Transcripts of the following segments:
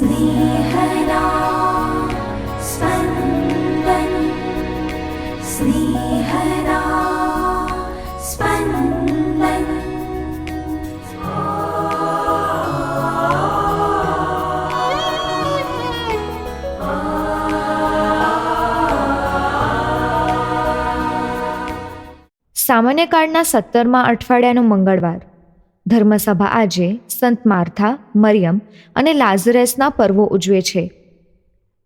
स्नेहदा स्पन्दन् स्नेहदा स्पन्दन् સામાન્ય કાળના સત્તરમાં અઠવાડિયાનો મંગળવાર ધર્મસભા આજે સંત માર્થા, મરિયમ અને લાઝરેસના પર્વો ઉજવે છે.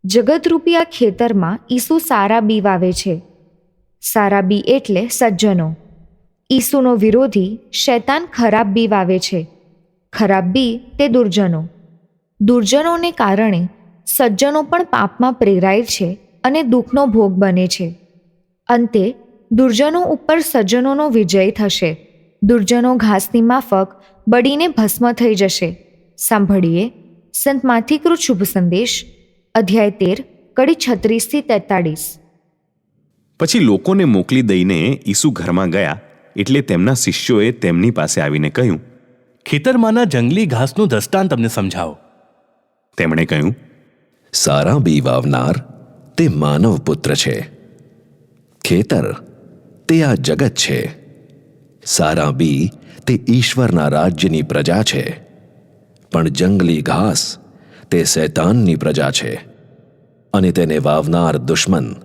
જગતરૂપી આ ખેતરમાં ઈસુ સારા બી વાવે છે. સારા બી એટલે સજ્જનો. ઈસુનો વિરોધી શૈતાન ખરાબ બી વાવે છે. ખરાબ બી તે દુર્જનો. દુર્જનોને કારણે સજ્જનો પણ પાપમાં પ્રેરાય છે અને દુઃખનો ભોગ બને છે. અંતે દુર્જનો ઉપર સજ્જનોનો વિજય થશે. દુર્જનો ઘાસની માફક બળીને ભસ્મ થઈ જશે. સાંભળીએ સંત માથિકૃત શુભ સંદેશ અધ્યાય તેર કડી છત્રીસથી તેતાળીસ. પછી લોકોને મોકલી દઈને ઈસુ ઘરમાં ગયા એટલે તેમના શિષ્યોએ તેમની પાસે આવીને કહ્યું ખેતરમાંના જંગલી ઘાસનું દ્રષ્ટાંત તમને સમજાવો. તેમણે કહ્યું સારા બી વાવનાર તે માનવ પુત્ર છે. ખેતર તે આ જગત છે. સારા બી તે ઈશ્વરના રાજ્યની પ્રજા છે. પણ જંગલી ઘાસ તે શૈતાનની પ્રજા છે. અને તેને વાવનાર દુશ્મન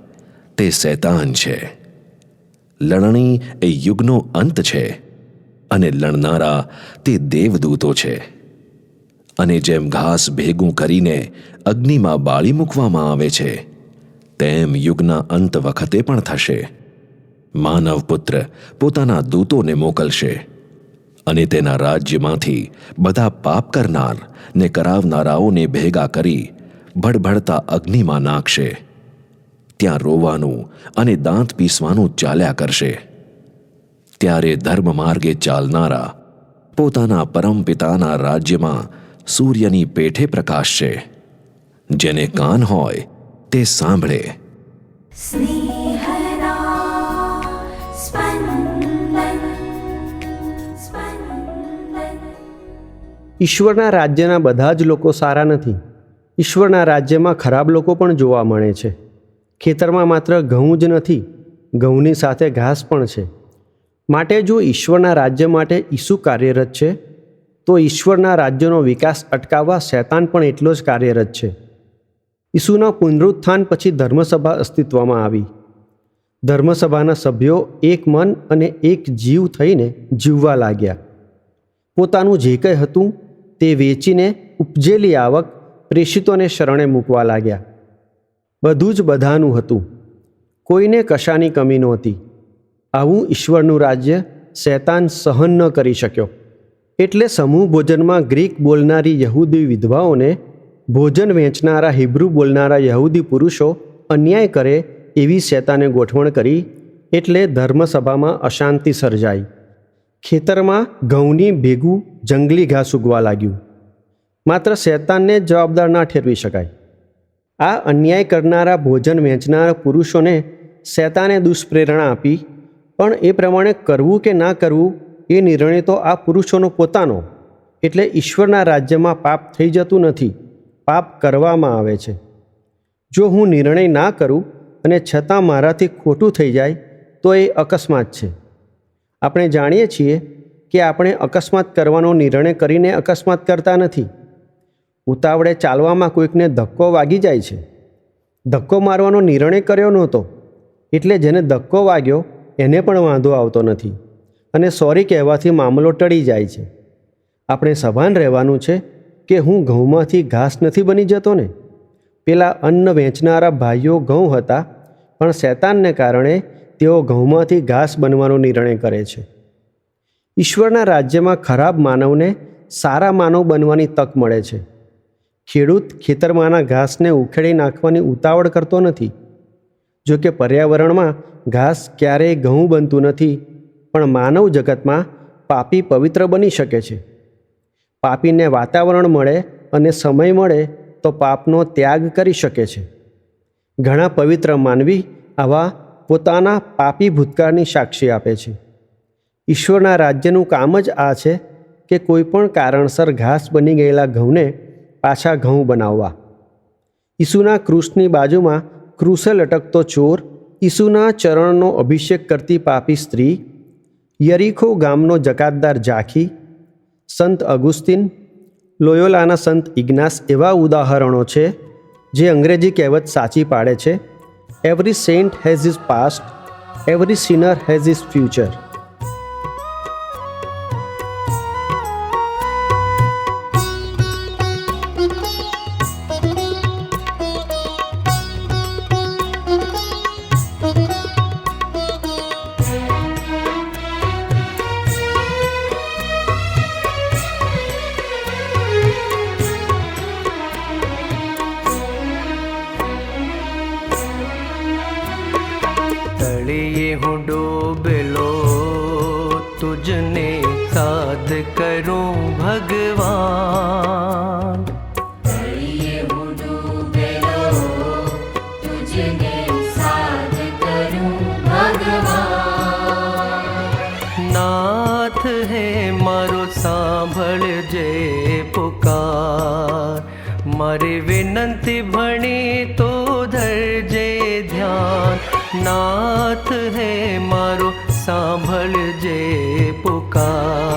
તે શૈતાન છે. લણણી એ યુગનો અંત છે અને લણનારા તે દેવદૂતો છે. અને જેમ ઘાસ ભેગું કરીને અગ્નિમાં બાળી મૂકવામાં આવે છે, તેમ યુગના અંત વખતે પણ થશે. માનવપુત્ર પોતાના દૂતોને મોકલશે અને તેના રાજ્યમાંથી બધા પાપ કરનાર ને કરાવનારાઓને ભેગા કરી ભડભડતા અગ્નિમાં નાખશે. ત્યાં રોવાનું અને દાંત પીસવાનું ચાલ્યા કરશે. ત્યારે ધર્મ માર્ગે ચાલનારા પોતાના પરમપિતાના રાજ્યમાં સૂર્યની પેઠે પ્રકાશ છે જેને કાન હોય તે સાંભળે. સ્નેહ ઈશ્વરના રાજ્યના બધા જ લોકો સારા નથી. ઈશ્વરના રાજ્યમાં ખરાબ લોકો પણ જોવા મળે છે. ખેતરમાં માત્ર ઘઉં જ નથી, ઘઉંની સાથે ઘાસ પણ છે. માટે જો ઈશ્વરના રાજ્ય માટે ઈસુ કાર્યરત છે, તો ઈશ્વરના રાજ્યનો વિકાસ અટકાવવા શૈતાન પણ એટલો જ કાર્યરત છે. ઈસુના પુનરુત્થાન પછી ધર્મસભા અસ્તિત્વમાં આવી. ધર્મસભાના સભ્યો એક મન અને એક જીવ થઈને જીવવા લાગ્યા. પોતાનું જે કંઈ હતું તે વેચીને ઉપજેલી આવક પ્રેષિતોને શરણે મૂકવા લાગ્યા. બધું જ બધાનું હતું. કોઈને કશાની કમી નહોતી. આવું ઈશ્વરનું રાજ્ય શૈતાન સહન ન કરી શક્યો. એટલે સમૂહ ભોજનમાં ગ્રીક બોલનારી યહૂદી વિધવાઓને ભોજન વેચનારા હિબ્રુ બોલનારા યહૂદી પુરુષો અન્યાય કરે એવી શેતાને ગોઠવણ કરી એટલે ધર્મસભામાં અશાંતિ સર્જાઈ. ખેતરમાં ઘઉંની ભેગું જંગલી ઘાસ ઉગવા લાગ્યું. માત્ર શૈતાનને જ જવાબદાર ના ઠેરવી શકાય. આ અન્યાય કરનારા ભોજન વેચનારા પુરુષોને શૈતાને દુષ્પ્રેરણા આપી, પણ એ પ્રમાણે કરવું કે ના કરવું, એ નિર્ણય તો આ પુરુષોનો પોતાનો. એટલે ઈશ્વરના રાજ્યમાં પાપ થઈ જતું નથી, પાપ કરવામાં આવે છે. જો હું નિર્ણય ના કરું અને છતાં મારાથી ખોટું થઈ જાય, તો એ અકસ્માત છે. આપણે જાણીએ છીએ કે આપણે અકસ્માત કરવાનો નિર્ણય કરીને અકસ્માત કરતા નથી. ઉતાવળે ચાલવામાં કોઈકને ધક્કો વાગી જાય છે. ધક્કો મારવાનો નિર્ણય કર્યો નહોતો, એટલે જેને ધક્કો વાગ્યો એને પણ વાંધો આવતો નથી અને સોરી કહેવાથી મામલો ટળી જાય છે. આપણે સભાન રહેવાનું છે કે હું ઘઉંમાંથી ઘાસ નથી બની જતો ને? પેલા અન્ન વેચનારા ભાઈઓ ઘઉં હતા, પણ શૈતાનને કારણે તેઓ ઘઉંમાંથી ઘાસ બનવાનો નિર્ણય કરે છે. ઈશ્વરના રાજ્યમાં ખરાબ માનવને સારા માનવ બનવાની તક મળે છે. ખેડૂત ખેતરમાંના ઘાસને ઉખેડી નાખવાની ઉતાવળ કરતો નથી. જો કે પર્યાવરણમાં ઘાસ ક્યારેય ઘઉં બનતું નથી, પણ માનવ જગતમાં પાપી પવિત્ર બની શકે છે. પાપીને વાતાવરણ મળે અને સમય મળે તો પાપનો ત્યાગ કરી શકે છે. ઘણા પવિત્ર માનવી આવા પોતાના પાપી ભૂતકાળની સાક્ષી આપે છે. ઈશ્વરના રાજ્યનું કામ જ આ છે કે કોઈપણ કારણસર ઘાસ બની ગયેલા ઘઉંને પાછા ઘઉં બનાવવા. ઈસુના ક્રૂસની બાજુમાં ક્રૂસે લટકતો ચોર, ઈસુના ચરણનો અભિષેક કરતી પાપી સ્ત્રી, યરીખો ગામનો જકાતદાર ઝાંખી, સંત અગુસ્તીન, લોયોલાના સંત ઇગ્નાસ એવા ઉદાહરણો છે જે અંગ્રેજી કહેવત સાચી પાડે છે Every saint has his past, every sinner has his future. तुझने साध करूं भगवान નાથ હે મારો સાંભળજે પુકાર મારી વિનંતી ભણી તો ધરજે ધ્યાન નાથ હે મારો સાંભળજે પુકાર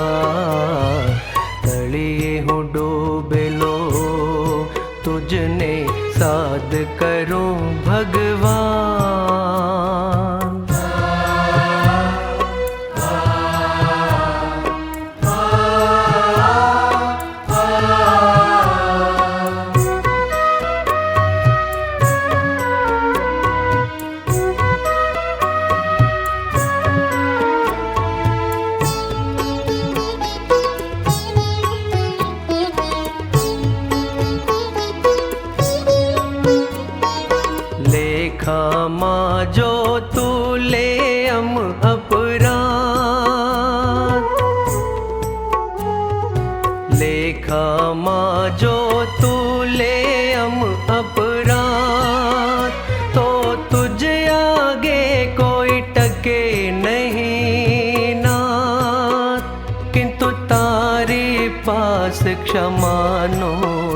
ક્ષમાનો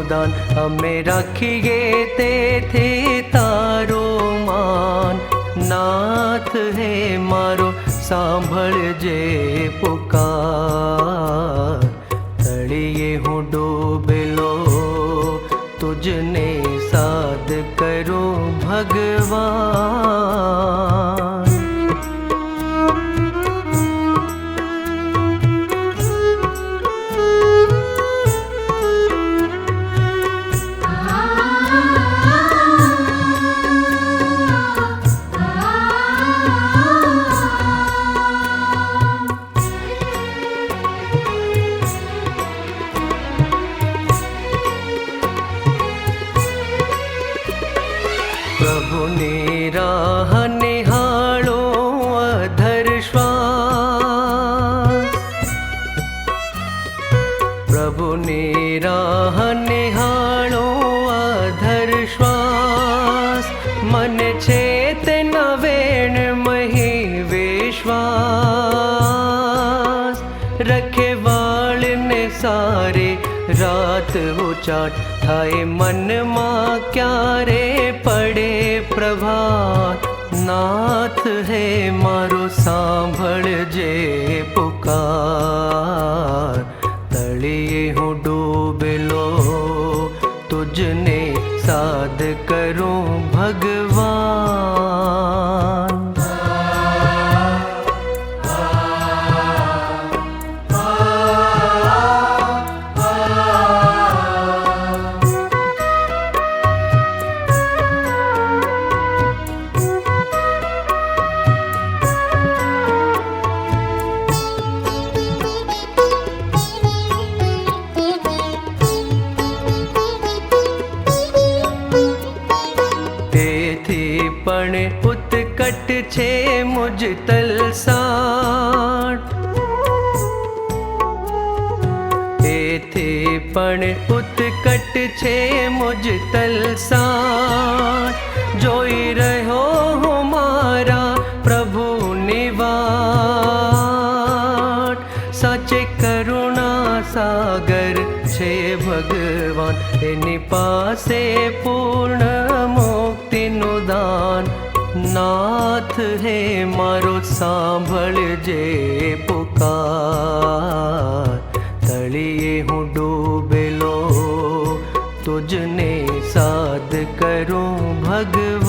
દાન અમે રાખીએ તેથી તારો માન નાથ હે મારો સાંભળજે પુકાર તળીએ હું ડૂબેલો તુજને સાદ કરો ભગવાન પ્રભુની રાહ નિહાળો અધર શ્વાસ પ્રભુને રાહ નિહાળો અધર શ્વાસ મન છે તે નવેણ મહી વિશ્વાસ રાત ઉચાટ થાય મનમાં ક્યારે પડે પ્રભાત? નાથ હે મારો સાંભળજે પુકાર. તળી હું ડૂબેલો, તુજને સાધ છે મુજ તલસાટ તેથી પણ ઉત્કટ છે મુજ તલસાટ જોઈ રહ્યો હું મારા પ્રભુની વાટ સાચે કરુણા સાગર છે ભગવાન એની પાસે પૂર્ણ નાથ હે મારો સાંભળજે પુકાર તળિયે હું ડૂબેલો તુજને સાદ કરું ભગવાન